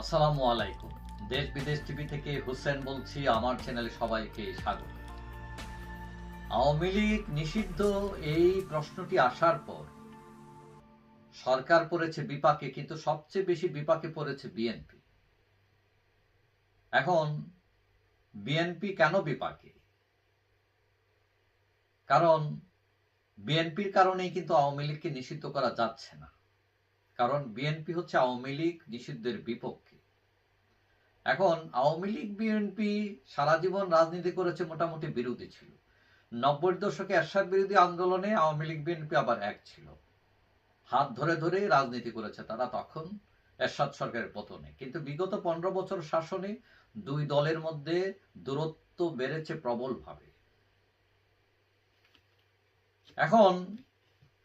আসসালামু আলাইকুম। দেশ বিদেশ টিভি থেকে হুসেন বলছি, আমার চ্যানেলে সবাইকে স্বাগত। আওয়ামী লীগ নিষিদ্ধ এই প্রশ্নটি আসার পর সরকার পড়েছে বিপাকে, কিন্তু সবচেয়ে বেশি বিপাকে পড়েছে বিএনপি। এখন বিএনপি কেন বিপাকে? কারণ বিএনপির কারণেই কিন্তু আওয়ামী লীগকে নিষিদ্ধ করা যাচ্ছে না। কারণ বিএনপি হচ্ছে আওয়ামী লীগ নিষিদ্ধের বিপক্ষে। এখন আওয়ামী লীগ বিএনপি সারা জীবন রাজনীতি করেছে মোটামুটি বিরোধী ছিল। নব্বই দশকে এরশাদ বিরোধী আন্দোলনে আওয়ামী লীগ বিএনপি আবার এক ছিল। হাত ধরে ধরে রাজনীতি করেছে তারা তখন, এরশাদ সরকারের পতনে। কিন্তু বিগত পনেরো বছর শাসনে দুই দলের মধ্যে দূরত্ব বেড়েছে প্রবলভাবে। এখন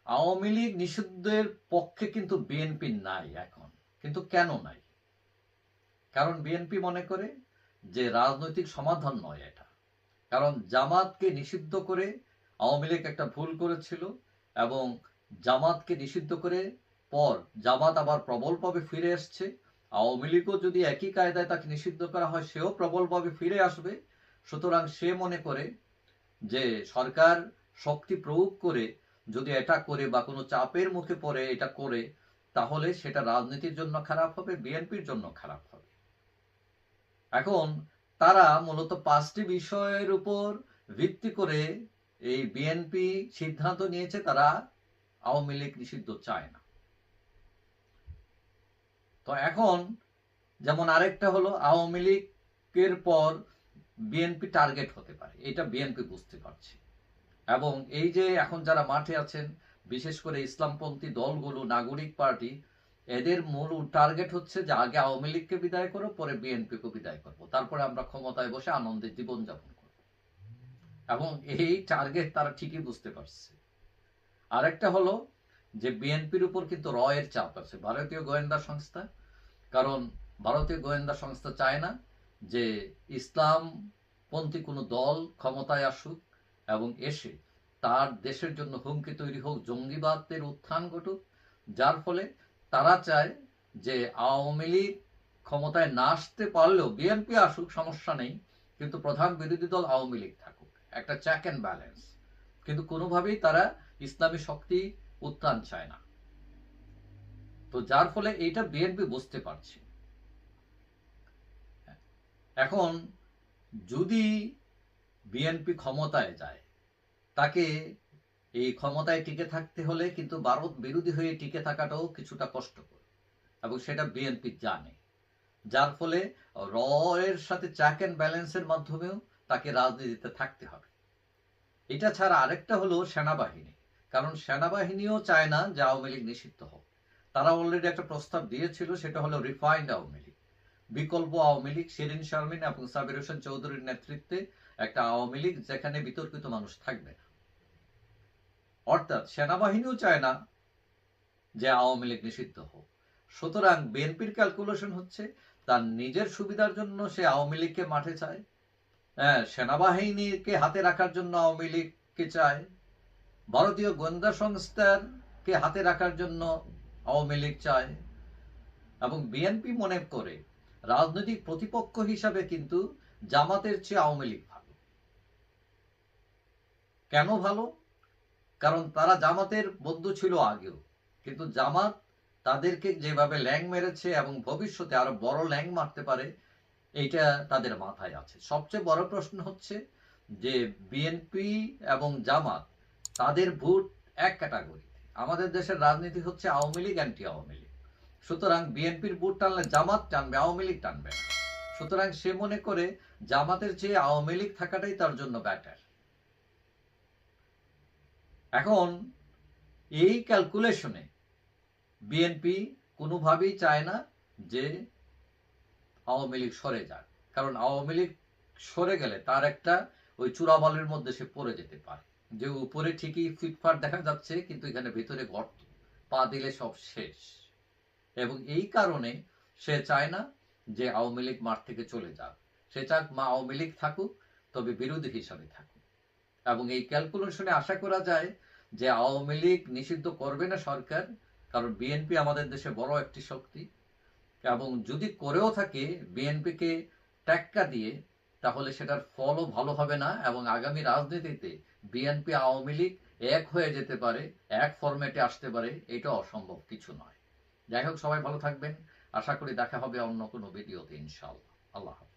আওয়ামী লীগ নিষিদ্ধের পক্ষে কিন্তু বিএনপি নাই এখন। কিন্তু কেন নাই? কারণ বিএনপি মনে করে যে রাজনৈতিক সমাধান নয় এটা। কারণ জামাতকে নিষিদ্ধ করে আওয়ামী লীগ একটা ভুল করেছিল এবং জামাতকে নিষিদ্ধ করে পর জামাত আবার প্রবলভাবে ফিরে এসছে। আওয়ামী লীগও যদি একই কায়দায় তাকে নিষিদ্ধ করা হয়, সেও প্রবলভাবে ফিরে আসবে। সুতরাং সে মনে করে যে সরকার শক্তি প্রয়োগ করে যদি এটা করে বা কোনো চাপের মুখে পড়ে এটা করে, তাহলে সেটা রাজনীতির জন্য খারাপ হবে, বিএনপির জন্য খারাপ হবে। এখন তারা মূলত পাঁচটি বিষয়ের উপর ভিত্তি করে এই বিএনপি সিদ্ধান্ত নিয়েছে, তারা আওয়ামী লীগ নিষিদ্ধ চায় না। তো এখন যেমন আরেকটা হলো, আওয়ামী লীগের পর বিএনপি টার্গেট হতে পারে। এটা বিএনপি বুঝতে পারছে। এবং এই যে এখন যারা মাঠে আছেন, বিশেষ করে ইসলামপন্থী দলগুলো, নাগরিক পার্টি, এদের মূল টার্গেট হচ্ছে যে আগে আওয়ামী লীগকে বিদায় করো পরে বিএনপিকে বিদায় করব। তারপরে আমরা ক্ষমতায় বসে আনন্দের জীবনযাপন করব। এবং এই টার্গেট তারা ঠিকই বুঝতে পারছে। আরেকটা হলো যে বিএনপির উপর কিন্তু রয়ের চাপ আছে, ভারতীয় গোয়েন্দা সংস্থা। কারণ ভারতীয় গোয়েন্দা সংস্থা চায় না যে ইসলাম পন্থী কোনো দল ক্ষমতায় আসুক এবং এসে তার দেশের জন্য হুমকি তৈরি হোক জঙ্গিবাদের উত্থান ঘটুক, যার ফলে তারা চায় যে আওয়ামী লীগ ক্ষমতায় না আসতে পারলেও বিএনপি আসুক, সমস্যা নেই, কিন্তু প্রধান বিরোধী দল আওয়ামী লীগ থাকুক। একটা চেক অ্যান্ড ব্যালেন্স কিন্তু কোনোভাবেই তারা ইসলামী শক্তি উত্থান চায় না। তো যার ফলে এইটা বিএনপি বুঝতে পারছে। এখন যদি বিএনপি ক্ষমতায় যায়। তাকে এই ক্ষমতায় টিকে থাকতে হলে কিন্তু ভারত বিরোধী হয়ে টিকে থাকাটাও কিছুটা কষ্টকর এবং সেটা বিএনপি জানে। যার ফলে র এর সাথে চ্যাক অ্যান্ড ব্যালেন্সের মাধ্যমেও তাকে রাজনীতিতে থাকতে হবে। এটা ছাড়া আরেকটা হলো সেনাবাহিনী। কারণ সেনাবাহিনীও চায় না যে আওয়ামী লীগ নিষিদ্ধ হোক। তারা অলরেডি একটা প্রস্তাব দিয়েছিল, সেটা হলো রিফাইন্ড আওয়ামী লীগ। বিকল্প আওয়ামী লীগ শিরিন শারমিন এবং সাবির হোসেন চৌধুরীর নেতৃত্বে একটা আওয়ামী লীগ যেখানে বিতর্কিত মানুষ থাকবে। অর্থাৎ সেনাবাহিনীও চায় না যে আওয়ামী লীগ নিষিদ্ধ হোক। সুতরাং বিএনপির ক্যালকুলেশন হচ্ছে, তার নিজের সুবিধার জন্য সে আওয়ামী লীগকে মাঠে চায়। হ্যাঁ সেনাবাহিনীকে হাতে রাখার জন্য আওয়ামী লীগকে চায়। ভারতীয় গোয়েন্দা সংস্থার কে হাতে রাখার জন্য আওয়ামী লীগ চায়। এবং বিএনপি মনে করে, রাজনৈতিক প্রতিপক্ষ হিসাবে কিন্তু জামাতের চেয়ে আওয়ামী লীগ কেন ভালো? কারণ তারা জামাতের বন্ধু ছিল আগেও। কিন্তু জামাত তাদেরকে যেভাবে ল্যাং মেরেছে এবং ভবিষ্যতে আরও বড় ল্যাং মারতে পারে, এইটা তাদের মাথায় আছে। সবচেয়ে বড় প্রশ্ন হচ্ছে যে বিএনপি এবং জামাত তাদের ভোট এক ক্যাটাগরি আমাদের দেশের রাজনীতি হচ্ছে আওয়ামী লীগ অ্যান্টি আওয়ামী লীগ। সুতরাং বিএনপির ভোট টানলে জামাত টানবে, আওয়ামী লীগ টানবে সুতরাং সে মনে করে জামাতের চেয়ে আওয়ামী লীগ থাকাটাই তার জন্য ব্যাটার এখন এই ক্যালকুলেশনে বিএনপি কোনোভাবেই চায় না যে আওয়ামী লীগ সরে যাক। কারণ আওয়ামী লীগ সরে গেলে তার একটা ওই চূড়াবালের মধ্যে সে পড়ে যেতে পারে। যে উপরে ঠিকই ফিটফাট দেখা যাচ্ছে, কিন্তু এখানে ভিতরে গর্ত। পা দিলে সব শেষ। এবং এই কারণে সে চায় না যে আওয়ামী লীগ মাঠ থেকে চলে যাক। সে চাক মা আওয়ামী লীগ থাকুক, তবে বিরোধী হিসাবে থাকুক। এবং এই ক্যালকুলেশনে আশা করা যায় যে আওয়ামী লীগ নিষিদ্ধ করবে না সরকার, কারণ বিএনপি আমাদের দেশে বড় একটি শক্তি, এবং যদি করেও থাকে, বিএনপিকে টেক্কা দিয়ে, তাহলে সেটার ফলও ভালো হবে না, এবং আগামী রাজনীতিতে বিএনপি আওয়ামী লীগ এক হয়ে যেতে পারে, এক ফরম্যাটে আসতে পারে, এটা অসম্ভব কিছু নয়। যাই হোক, সবাই ভালো থাকবেন। আশা করি দেখা হবে অন্য কোনো ভিডিওতে, ইনশাআল্লাহ। আল্লাহ হাফেজ।